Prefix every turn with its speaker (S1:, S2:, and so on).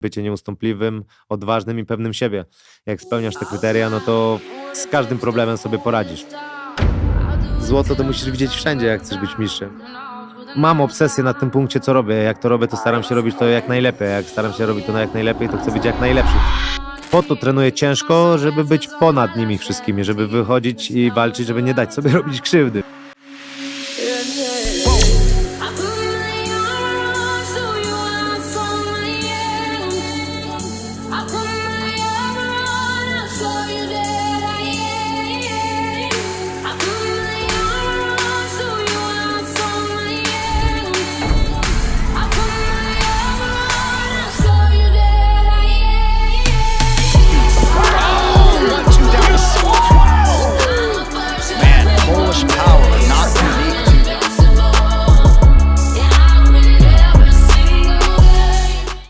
S1: bycie nieustępliwym, odważnym i pewnym siebie. Jak spełniasz te kryteria, no to z każdym problemem sobie poradzisz. Złoto to musisz widzieć wszędzie, jak chcesz być mistrzem. Mam obsesję na tym punkcie, co robię. Jak to robię, to staram się robić to jak najlepiej. Jak staram się robić to na jak najlepiej, to chcę być jak najlepszy. Po to trenuję ciężko, żeby być ponad nimi wszystkimi, żeby wychodzić i walczyć, żeby nie dać sobie robić krzywdy. horsepower.